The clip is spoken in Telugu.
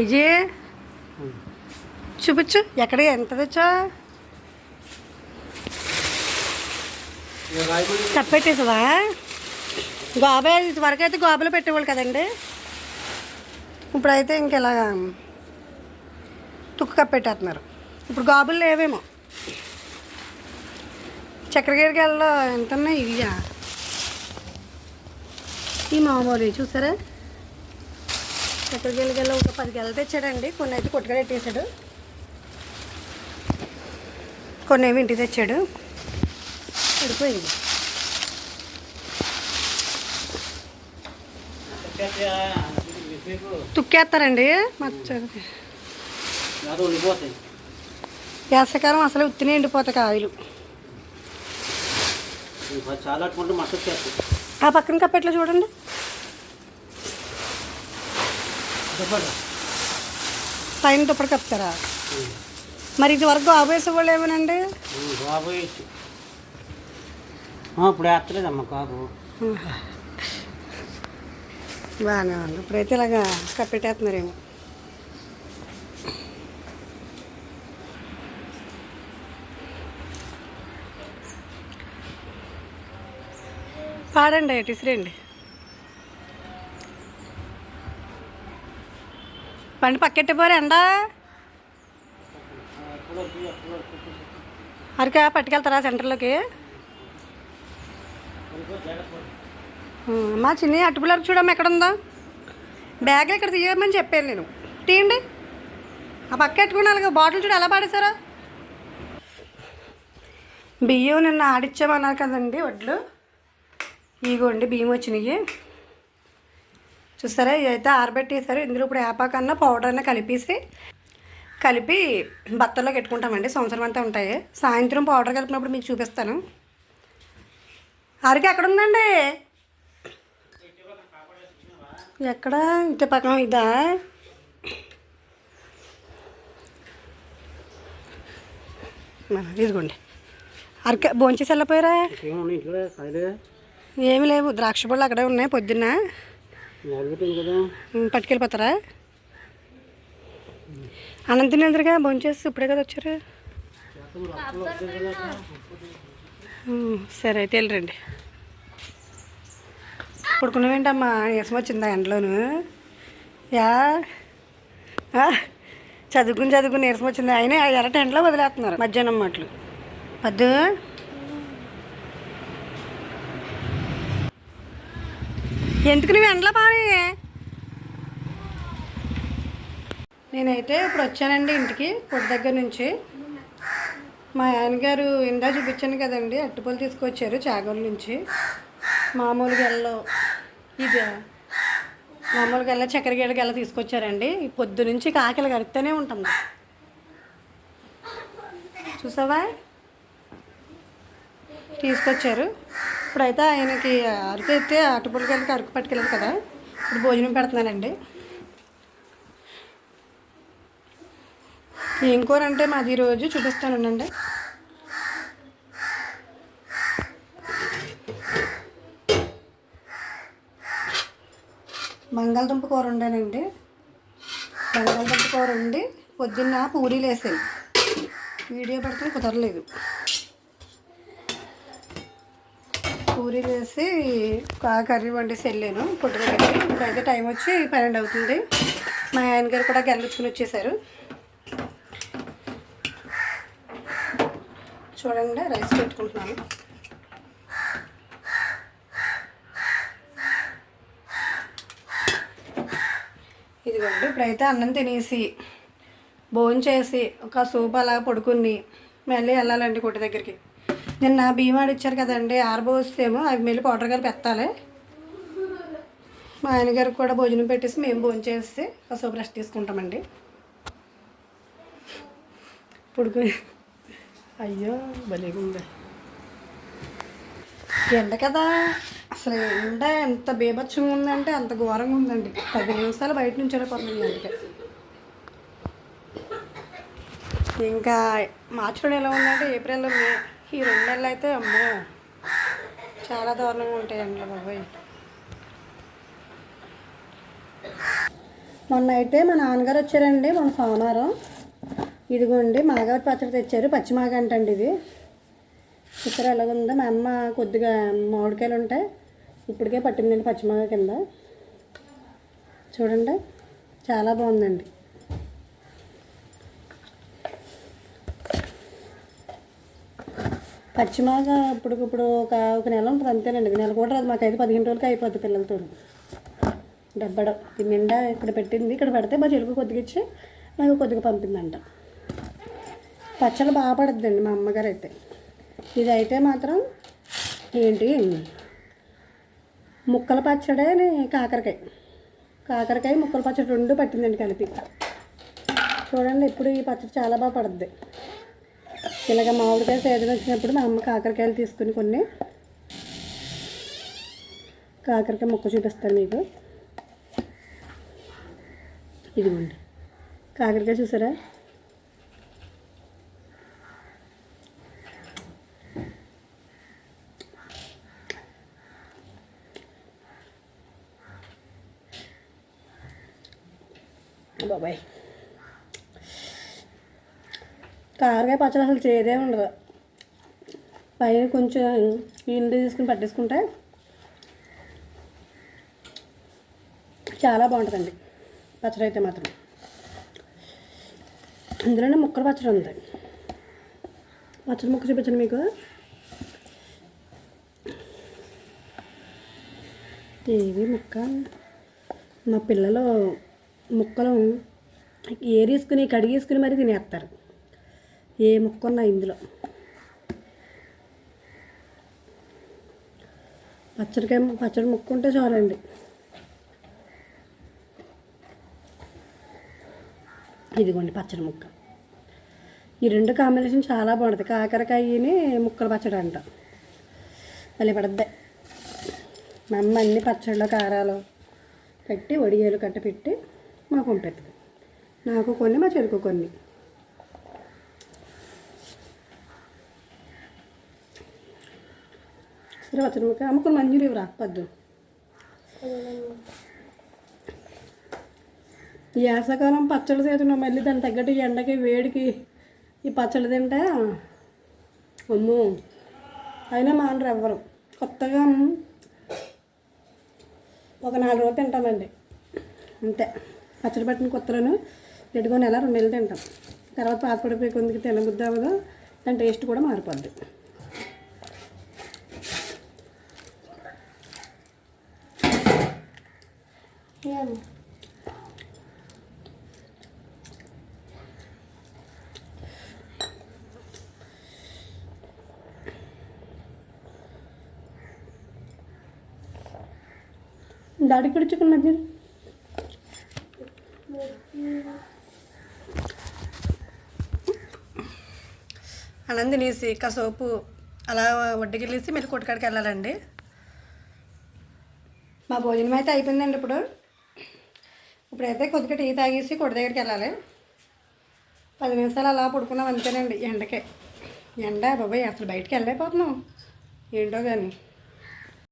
ఏజీ? చూపించు. ఎక్కడ ఎంత తెచ్చా? కప్పెట్టేసావా గోబే ఇదివరకు అయితే గోబలు పెట్టేవాళ్ళు కదండి. ఇప్పుడైతే ఇంక ఇలా తుక్కు కప్పెట్టేస్తున్నారు ఇప్పుడు గాబులు లేవేమో. చక్రగిరికెళ్ళలో ఎంత ఉన్నాయి ఇవియా ఈ మామూలు చూసారా? చక్రగిరికెళ్ళ ఒక పది గెలలు తెచ్చాడండి. కొన్ని అయితే కొట్టుగా పెట్టేశాడు కొన్ని ఏమి ఇంటికి తెచ్చాడు. పడిపోయింది. తుక్కేస్తారండి వేసవకాలం అసలు ఉత్తినే ఎండిపోతాయి కాయలు. ఆ పక్కన కప్పెట్లో చూడండి. పైన దుప్పటి కప్పుతారా? మరి ఇది వరకు ఆవేసే వాళ్ళు ఏమోనండి? ఇప్పుడు వేస్తలేదమ్మ కాపు. బాగానే ఉంది. ఇప్పుడైతే ఇలాగా కప్పెట్టేస్తున్నారేమో. పాడండి టిసిరండి బండి పక్కెట్టిపోరు ఎండా అరక పట్టుకెళ్తారా సెంటర్లోకి? మా చిన్ని అట్టుపులకు చూడమ్మ ఎక్కడ ఉందా బ్యాగ్ ఇక్కడ తీయమని చెప్పాను నేను. తీయండి. ఆ పక్క బాటిల్ చూడు ఎలా పాడేశారా. బియ్యం నిన్న ఆడిచ్చామన్నారు కదండి వడ్లు ఇగోండి బియ్యం వచ్చినాయి. చూసారా? ఇదైతే ఆరబెట్టేసారు ఇందులో ఇప్పుడు ఏపాకన్నా పౌడర్ అన్న కలిపేసి కలిపి బత్తల్లో పెట్టుకుంటామండి సంవత్సరం అంతా ఉంటాయి. సాయంత్రం పౌడర్ కలిపినప్పుడు మీకు చూపిస్తాను. అరికి ఎక్కడ ఉందండి ఎక్కడ? ఇటు పక్కన ఇదా? ఇదిగోండి. అరక భోంచేసి వెళ్ళిపోయారా? ఏమి లేవు. ద్రాక్ష పళ్ళు అక్కడే ఉన్నాయి పొద్దున్న. పట్టుకెళ్ళిపోతారా? అన్నం తిని భోంచేసి ఇప్పుడే కదా వచ్చారు. సరే అయితే వెళ్ళరండి. పడుకున్నావేంటమ్మా? నీరసం వచ్చిందా ఎండలోను? యా? చదువుకుని చదువుకుని నీరసం వచ్చింది? అయినా ఎర్రటి ఎండలో వదిలేస్తున్నారు. మధ్యాహ్నం మాటలు. పద్దు ఎందుకు నువ్వు ఎండలో పాని నేనైతే ఇప్పుడు వచ్చానండి ఇంటికి పొడి దగ్గర నుంచి. మా ఆయనగారు ఇందా చూపించాను కదండి అట్టుపూలు తీసుకొచ్చారు చాగోల నుంచి. మామూలుగా ఎల్లో ఇది మామూలుగా ఎల్ల చక్కెర గేడకి ఎలా తీసుకొచ్చారండి. ఈ పొద్దు నుంచి కాకలు కడుతూనే ఉంటుంది చూసావా? తీసుకొచ్చారు. ఇప్పుడైతే ఆయనకి అరకు అయితే అటుపల్లికి వెళ్ళి అరకు పట్టుకెళ్ళారు కదా. ఇప్పుడు భోజనం పెడుతున్నానండి. ఏం కూర అంటే మాది ఈరోజు చూపిస్తానండి బంగాళదుంప కూర వండానండి బంగాళదుంప కూర వండి పొద్దున్న పూరీలు వేసాను వీడియో పెడితే కుదరలేదు. పూరి వేసి కర్రీ వండేసి వెళ్ళాను. పుట్టు దగ్గరికి ఇప్పుడైతే టైం వచ్చి పన్నెండు అవుతుంది. మా ఆయన గారు కూడా గెలుచుకుని వచ్చేసారు. చూడండి రైస్ పెట్టుకుంటున్నాను. ఇదిగోండి ఇప్పుడైతే అన్నం తినేసి భోజనం చేసి ఒక సూప్ అలా పడుకుని మళ్ళీ వెళ్ళాలండి కొట్టు దగ్గరికి. నిన్న బియ్యం ఇచ్చారు కదండి ఆరబోస్తేమో అవి మళ్ళీ పౌడర్ గారు పెట్టాలి. మా ఆయనగారికి కూడా భోజనం పెట్టేసి మేము భోజనం చేసి కాసేపు రెస్ట్ తీసుకుంటామండి. పడుకుని అయ్యో భలేగా ఉంది ఎండ కదా. అసలు ఎండ ఎంత బీభత్సంగా ఉందంటే అంత ఘోరంగా ఉందండి. పది నిమిషాలు బయట నుంచి వెళ్ళిపోతుంది అందుకే ఇంకా మార్చిలో ఎలా ఉందంటే ఏప్రిల్లో మే ఈ రెండు నెలలు అయితే అమ్మో చాలా దారుణంగా ఉంటాయి ఎండలు బాబాయ్. మొన్న అయితే మా నాన్నగారు వచ్చారండి మొన్న సోమవారం. ఇదిగోండి మాగారి పచ్చడి తెచ్చారు పచ్చిమాగ అంటండి ఇది. ఇక్కడ ఎలాగుందో? మా అమ్మ కొద్దిగా మామిడికాయలు ఉంటాయి ఇప్పటికే పట్టిందండి పచ్చిమాగ కింద. చూడండి చాలా బాగుందండి. పచ్చిమాగ ఇప్పటికిప్పుడు ఒక ఒక నెల ఉంటుంది అంతేనండి. నెల కూడా రాదు. మాకైతే పదిహేను రోజులకి అయిపోద్ది పిల్లలతో డబ్బడం నిండా ఇక్కడ పెట్టింది. ఇక్కడ పెడితే మా చెలుగు కొద్దిగా ఇచ్చి నాకు కొద్దిగా పంపిందంట. పచ్చడి బాగా పడుతుందండి మా అమ్మగారు అయితే ఇది అయితే మాత్రం ఏంటి? ముక్కల పచ్చడే కాకరకాయ. కాకరకాయ ముక్కల పచ్చడి రెండు పట్టిందండి కలిపి. చూడండి ఇప్పుడు ఈ పచ్చడి చాలా బాగా పడుద్ది. ఇలాగ మామిడికాయ సీజన్ వచ్చినప్పుడు మా అమ్మ కాకరకాయలు తీసుకుని కొన్ని కాకరకాయ ముక్క చూపిస్తాను మీకు. ఇదిగోండి. కాకరకాయ చూసారా? బాబాయ్. కారకాయ పచ్చడి అసలు చేదే ఉండదు. పైన కొంచెం నీళ్ళు తీసుకుని పట్టేసుకుంటే చాలా బాగుంటుందండి. పచ్చడి అయితే మాత్రం. ఇందులోనే ముక్కల పచ్చడి ఉంది. పచ్చడి ముక్క చూపించండి మీకు. ఏవి ముక్క. మా పిల్లలు ముక్కలు ఏరేసుకుని కడిగేసుకుని మరీ తినేస్తారు. ఏ ముక్కన్నా ఇందులో. పచ్చడికాయ పచ్చడి ముక్క ఉంటే చాలండి. ఇదిగోండి పచ్చడి ముక్క. ఈ రెండు కాంబినేషన్ చాలా బాగుంటుంది కాకరకాయని ముక్కల పచ్చడి అంట. మళ్ళీ పడద్దే. మా అమ్మ అన్ని పచ్చళ్ళు కారాలు పెట్టి వడియాలు కట్ట పెట్టి మాకు పంపెడుతుంది నాకు కొన్ని మా చెరుకు కొన్ని. సరే వచ్చిన ముక్క అమ్ముకుని మంజూరు ఇవ్వరా? ఈ వేసవకాలం పచ్చళ్ళు తింటున్నాం మళ్ళీ దాని తగ్గట్టు ఎండకి వేడికి ఈ పచ్చళ్ళు తింటే? అమ్ము. అయినా మానరు ఎవ్వరు కొత్తగా ఒక నాలుగు రోజులు తింటామండి. అంతే. పచ్చడి పట్టిన కొత్తలను పెట్టుకొని నెల రెండు నెలలు తింటాం. తర్వాత పాతపడిపోయి కొందికి తినబుద్ది అవ్వదు. దాని టేస్ట్ కూడా మారిపోద్ది. డాడీ కూడా చికెన్ మీరు? తినేసి కాసేపు అలా వడ్డీకి వెళ్ళేసి మళ్ళీ కొట్టుకాడికి వెళ్ళాలండి. మా భోజనం అయితే అయిపోయిందండి ఇప్పుడు. ఇప్పుడైతే కొద్దిగా టీ తాగేసి కొడి దగ్గరికి వెళ్ళాలి. పది నిమిషాలు అలా పడుకున్నాం అంతేనండి ఎండకే. ఎండ బాబాయ్ అసలు బయటికి వెళ్ళలేకపోతున్నాం. ఏంటో కానీ